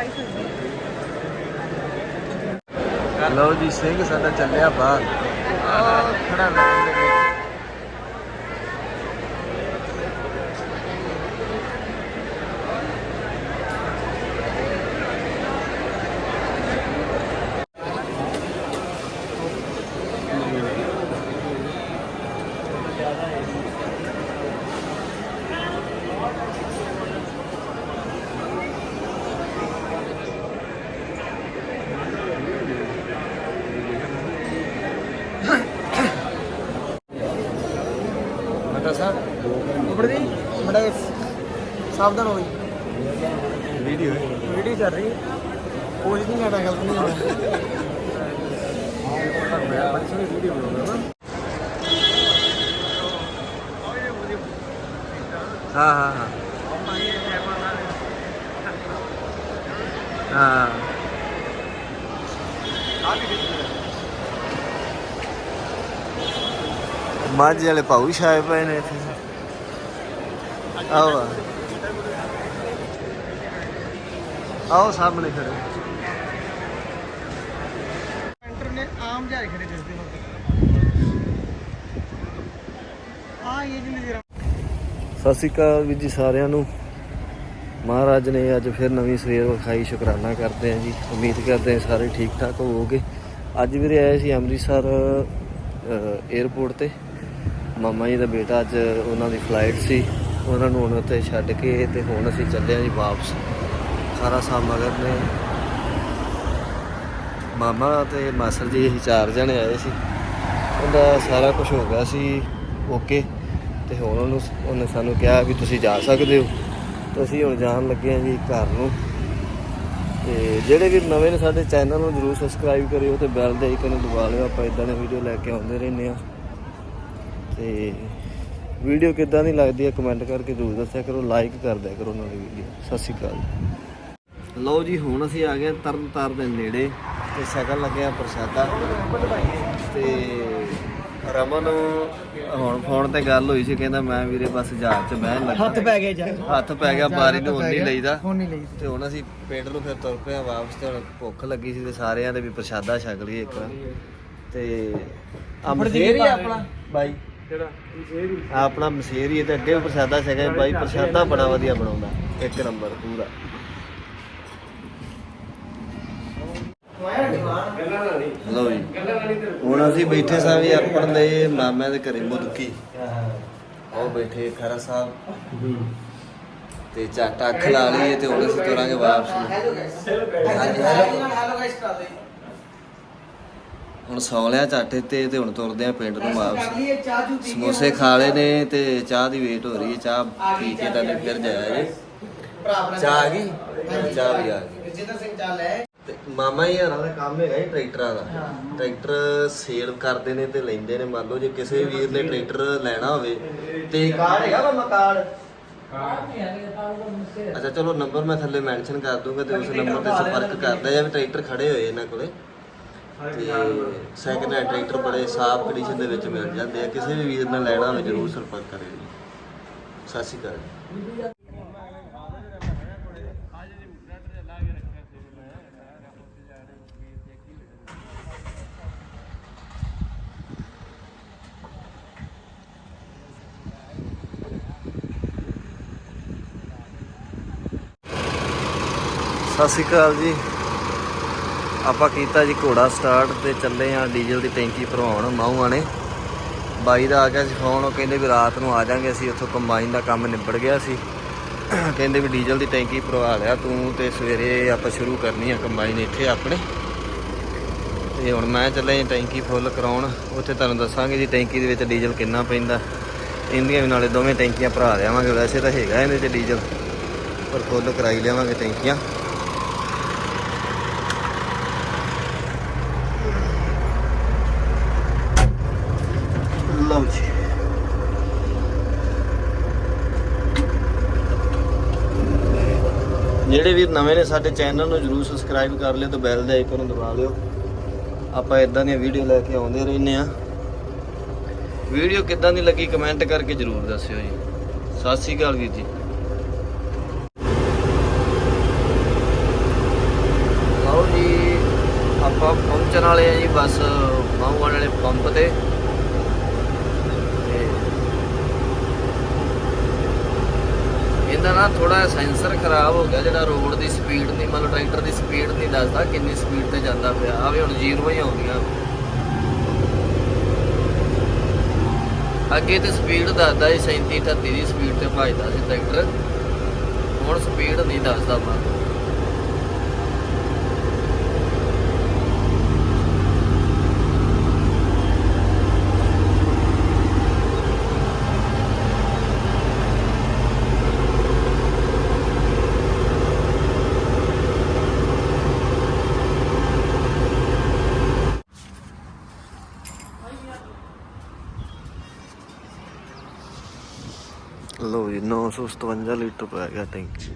ਤੇ ਇੱਥੇ ਆਈ ਸਕਦੀ ਲਓ ਜੀ, ਸਿੰਘ, ਸਾਡਾ ਚੱਲਿਆ ਬਾਹਰ। ਆ ਖੜਾ ਲਾਈਨ ਦੇ ਵਿੱਚ ਮਤਾ ਸਾਹਿਬ ਉਪਰ ਦੀ ਮੜਾ ਸਾਵਧਾਨ ਹੋਈ ਵੀਡੀਓ ਵੀਡੀਓ ਚੱਲ ਰਹੀ ਕੋਈ ਨਹੀਂ ਮੇਰਾ ਗਲਤ ਨਹੀਂ ਹੋਣਾ ਬੜੀ ਵੀਡੀਓ ਬਣਾਉਂਦਾ ਨਾ ਹਾਂ ਹਾਂ ਹਾਂ। ਹਾਂ। ਮਾਝੇ ਵਾਲੇ ਭਾਊ ਛਾਏ ਪਏ ਨੇ ਇੱਥੇ ਆਓ ਆਓ ਸਾਹਮਣੇ ਖੜੇ ਸੈਂਟਰ ਨੇ ਆਮ ਜਾਇ ਖੜੇ ਦਿਸਦੇ ਹੋ ਆ ਇਹ ਜੀ ਨਜ਼ਰ ਸਤਿ ਸ਼੍ਰੀ ਅਕਾਲ ਵੀਰ ਜੀ ਸਾਰਿਆਂ ਨੂੰ ਮਹਾਰਾਜ ਨੇ ਅੱਜ ਫਿਰ ਨਵੀਂ ਸਵੇਰ ਵਿਖਾਈ ਸ਼ੁਕਰਾਨਾ ਕਰਦੇ ਹਾਂ ਜੀ ਉਮੀਦ ਕਰਦੇ ਹਾਂ ਸਾਰੇ ਠੀਕ ਠਾਕ ਹੋਵੋਗੇ ਅੱਜ ਵੀਰੇ ਆਏ ਸੀ ਅੰਮ੍ਰਿਤਸਰ 에ਅਰਪੋਰਟ ਤੇ ਮਾਮਾ ਜੀ ਦਾ ਬੇਟਾ ਅੱਜ ਉਹਨਾਂ ਦੀ ਫਲਾਈਟ ਸੀ। ਉਹਨਾਂ ਨੂੰ ਹੁਣ ਉੱਥੇ ਛੱਡ ਕੇ ਤੇ ਹੁਣ ਅਸੀਂ ਚੱਲੇ ਹਾਂ ਜੀ ਵਾਪਸ। ਸਾਰਾ ਸਾਹਿਬ ਮਗਰ ਨੇ। ਮਾਮਾ ਤੇ ਮਾਸਰ ਜੀ ਅਸੀਂ ਚਾਰ ਜਣੇ ਆਏ ਸੀ। ਉਹਦਾ ਸਾਰਾ ਕੁਝ ਹੋ ਗਿਆ ਸੀ। ਓਕੇ। ਤੇ ਹੁਣ ਉਹਨੂੰ ਉਹਨੇ ਸਾਨੂੰ ਕਿਹਾ ਵੀ ਤੁਸੀਂ ਜਾ ਸਕਦੇ ਹੋ। ਤੇ ਅਸੀਂ ਹੁਣ ਜਾਣ ਲੱਗੇ ਹਾਂ ਜੀ ਘਰ ਨੂੰ। ਤੇ ਜਿਹੜੇ ਵੀ ਨਵੇਂ ਨੇ ਸਾਡੇ ਚੈਨਲ ਨੂੰ ਜਰੂਰ ਸਬਸਕ੍ਰਾਈਬ ਕਰਿਓ ਤੇ ਬੈਲ ਦੇ ਆਈਕਨ ਨੂੰ ਦਬਾ ਲਿਓ। ਆਪਾਂ ਇਦਾਂ ਦੇ ਵੀਡੀਓ ਲੈ ਕੇ ਆਉਂਦੇ ਰਹਿੰਦੇ ਆ ਤੇ ਵੀਡੀਓ ਕਿੱਦਾਂ ਦੀ ਲੱਗਦੀ ਹੈ ਕਮੈਂਟ ਕਰਕੇ ਜਰੂਰ ਦੱਸਿਆ ਕਰੋ ਲਾਈਕ ਕਰ ਦਿਆ ਕਰੋ ਨਾਲੇ ਵੀਡੀਓ ਸਤਿ ਸ਼੍ਰੀ ਅਕਾਲ ਲਓ ਜੀ ਹੁਣ ਅਸੀਂ ਆ ਗਏ ਤਰਨ ਤਾਰ ਦੇ ਨੇੜੇ ਤੇ ਸ਼ਕਲ ਲੱਗਿਆ ਪ੍ਰਸ਼ਾਦਾ। ਤੇ ਰਮਨ ਹੁਣ ਫੋਨ ਤੇ ਗੱਲ ਹੋਈ ਸੀ ਕਹਿੰਦਾ ਮੈਂ ਵੀਰੇ ਬਸ ਜਹਾਜ਼ 'ਚ ਬਹਿਣ ਲੱਗਾ। ਹੱਥ ਪੈ ਗਏ ਜਾ ਹੱਥ ਪੈ ਗਿਆ ਬਾਰੀ ਨੂੰ ਹੁਣ ਨਹੀਂ ਲਈਦਾ। ਹੁਣ ਨਹੀਂ ਲਈ ਤੇ ਹੁਣ ਅਸੀਂ ਪਿੰਡ ਨੂੰ ਫਿਰ ਤੁਰ ਪਏ ਆ ਵਾਪਸ ਤੇ ਹੁਣ ਭੁੱਖ ਲੱਗੀ ਸੀ ਤੇ ਸਾਰਿਆਂ ਦੇ ਵੀ ਪ੍ਰਸ਼ਾਦਾ ਛਕ ਲਈਏ ਇੱਕ ਤੇ ਹੀ ਆ ਆਪਣਾ। ਬਾਈ। ਆ ਆਪਣਾ ਮਸੇਰ ਤੇ ਅੱਗੇ ਵੀ ਪ੍ਰਸ਼ਾਦਾ ਛਕਿਆ ਬਾਈ ਪ੍ਰਸ਼ਾਦਾ ਬੜਾ ਵਧੀਆ ਬਣਾਉਂਦਾ। ਇੱਕ ਨੰਬਰ ਪੂਰਾ। ਲਓ ਜੀ। ਹੁਣ ਅਸੀਂ ਬੈਠੇ ਸਾਂ ਵੀ ਆਪਣ ਦੇ ਮਾਮਿਆਂ ਦੇ ਘਰੇ ਮੁਦਕੀ ਉਹ ਬੈਠੇ ਖਰਾ ਸਾਹਿਬ। ਤੇ ਝੱਟ ਅੱਖ ਲਾ ਲਈਏ ਤੇ ਹੁਣ ਅਸੀਂ ਤੁਰਾਂਗੇ ਵਾਪਸ। ਨੂੰ ਹਾਂਜੀ ਹੈਲੋ ਹੈਲੋ ਗਾਇਸ ਕਰ ਦੇ ਹੁਣ ਸੌ ਲਿਆ ਝੱਟ ਤੇ ਤੇ ਹੁਣ ਤੁਰਦੇ ਆ ਪਿੰਡ ਨੂੰ ਵਾਪਸ। ਚਾਹ ਸਮੋਸੇ ਖਾ ਲਏ ਨੇ ਤੇ ਚਾਹ ਦੀ ਵੇਟ ਹੋ ਰਹੀ ਹੈ ਚਾਹ ਪੀ ਕੇ ਤਾਂ ਫਿਰ ਜਾਇਆ ਜੇ। ਚਾਹ ਆ ਗਈ? ਚਾਹ ਵੀ ਆ ਗਈ। ਜਿੰਦਰ ਸਿੰਘ ਚੱਲ ਹੈ ਤੇ ਮਾਮਾ ਹੀ ਹਰਾਂ ਦਾ ਕੰਮ ਹੈਗਾ ਜੀ ਟਰੈਕਟਰਾਂ ਦਾ। ਟਰੈਕਟਰ ਸੇਲ ਕਰਦੇ ਨੇ ਤੇ ਲੈਂਦੇ ਨੇ। ਮੰਨ ਲਓ ਜੇ ਕਿਸੇ ਵੀਰ ਨੇ ਟਰੈਕਟਰ ਲੈਣਾ ਹੋਵੇ ਤੇ ਕਾਰਡ ਹੈਗਾ ਮਾਮਾ ਕਾਰਡ ਅੱਛਾ ਚਲੋ ਨੰਬਰ ਮੈਂ ਥੱਲੇ ਮੈਂਸ਼ਨ ਕਰ ਦੂੰਗਾ ਤੇ ਉਸ ਨੰਬਰ ਤੇ ਸੰਪਰਕ ਕਰਦਾ ਜਾਂ ਵੀ ਟਰੈਕਟਰ ਖੜੇ ਹੋਏ ਇਹਨਾਂ ਕੋਲੇ। ਤੇ ਸੈਕਿੰਡ ਹੈਂਡ ਟਰੈਕਟਰ ਬੜੇ ਸਾਫ਼ ਕੰਡੀਸ਼ਨ ਦੇ ਵਿੱਚ ਮਿਲ ਜਾਂਦੇ ਆ। ਕਿਸੇ ਵੀ ਵੀਰ ਨਾਲ ਲੈਣਾ ਹੋਵੇ, ਜਰੂਰ ਸੰਪਰਕ ਕਰਿਓ ਜੀ। ਸਤਿ ਸ਼੍ਰੀ ਅਕਾਲ ਸਤਿ ਸ਼੍ਰੀ ਅਕਾਲ ਜੀ। ਆਪਾਂ ਕੀਤਾ ਜੀ ਘੋੜਾ ਸਟਾਰਟ ਤੇ ਚੱਲੇ ਆ ਡੀਜ਼ਲ ਦੀ ਟੈਂਕੀ ਭਰਵਾਉਣ ਮਾਹੂਆਂ ਨੇ। ਬਾਈ ਦਾ ਆ ਗਿਆ ਸੀ ਫੋਨ ਉਹ ਕਹਿੰਦੇ ਵੀ ਰਾਤ ਨੂੰ ਆ ਜਾਾਂਗੇ ਅਸੀਂ, ਉੱਥੋਂ ਕੰਬਾਈਨ ਦਾ ਕੰਮ ਨਿਬੜ ਗਿਆ ਸੀ। ਕਹਿੰਦੇ ਵੀ ਡੀਜ਼ਲ ਦੀ ਟੈਂਕੀ ਭਰਵਾ ਲਿਆ ਤੂੰ ਤੇ ਸਵੇਰੇ ਆਪਾਂ ਸ਼ੁਰੂ ਕਰਨੀ ਆ ਕੰਬਾਈਨ ਇੱਥੇ ਆਪਣੇ। ਤੇ ਹੁਣ ਮੈਂ ਚੱਲੇ ਜੀ ਟੈਂਕੀ ਫੁੱਲ ਕਰਾਉਣ, ਉੱਥੇ ਤੁਹਾਨੂੰ ਦੱਸਾਂਗੇ ਜੀ ਟੈਂਕੀ ਦੇ ਵਿੱਚ ਡੀਜ਼ਲ ਕਿੰਨਾ ਪੈਂਦਾ। ਇਹਦੀਆਂ ਵੀ ਨਾਲੇ ਦੋਵੇਂ ਟੈਂਕੀਆਂ ਭਰਾ ਲਿਆਵਾਂਗੇ, ਵੈਸੇ ਤਾਂ ਹੈਗਾ ਇਹਦੇ 'ਚ ਡੀਜ਼ਲ, ਪਰ ਫੁੱਲ ਕਰਾਈ ਲਿਆਵਾਂਗੇ ਟੈਂਕੀਆਂ। ਜਿਹੜੇ ਵੀ ਨਵੇਂ ਨੇ ਸਾਡੇ ਚੈਨਲ ਨੂੰ ਜਰੂਰ ਸਬਸਕ੍ਰਾਈਬ ਕਰ ਲਿਓ ਤੇ ਬੈਲ ਦਾ ਆਈਕਨ ਦਬਾ ਲਿਓ। ਆਪਾਂ ਇਦਾਂ ਦੀਆਂ ਵੀਡੀਓ ਲੈ ਕੇ ਆਉਂਦੇ ਰਹਿੰਦੇ ਆ ਵੀਡੀਓ ਕਿੱਦਾਂ ਦੀ ਲੱਗੀ ਕਮੈਂਟ ਕਰਕੇ ਜਰੂਰ ਦੱਸਿਓ ਜੀ। ਸਤਿ ਸ੍ਰੀ ਅਕਾਲ ਵੀਰ ਜੀ। ਆਓ ਜੀ, ਆਪਾਂ ਪਹੁੰਚਣ ਵਾਲੇ ਆ ਜੀ ਬਸ ਮਾਹੂ ਵਾਲੇ ਪੰਪ ਤੇ। ਇਹਦਾ ਨਾ ਥੋੜਾ ਸੈਂਸਰ ਖਰਾਬ ਹੋ ਗਿਆ, ਜਿਹੜਾ ਰੋਡ ਦੀ ਸਪੀਡ ਨਹੀਂ ਮਤਲਬ ਟਰੈਕਟਰ ਦੀ ਸਪੀਡ ਨਹੀਂ ਦੱਸਦਾ ਕਿੰਨੀ ਸਪੀਡ ਤੇ ਜਾਂਦਾ ਪਿਆ। ਆਵੇ ਹੁਣ ਜ਼ੀਰੋ ਹੀ ਆਉਂਦੀਆਂ। ਅੱਗੇ ਤੇ ਸਪੀਡ ਦੱਸਦਾ ਸੀ 37 38 ਦੀ ਸਪੀਡ ਤੇ ਭਜਦਾ ਸੀ ਟਰੈਕਟਰ। ਹੁਣ ਸਪੀਡ ਨਹੀਂ ਦੱਸਦਾ ਮਾ ਲਓ ਜੀ 957 ਲੀਟਰ ਪੈ ਗਿਆ ਟੈਂਕੀ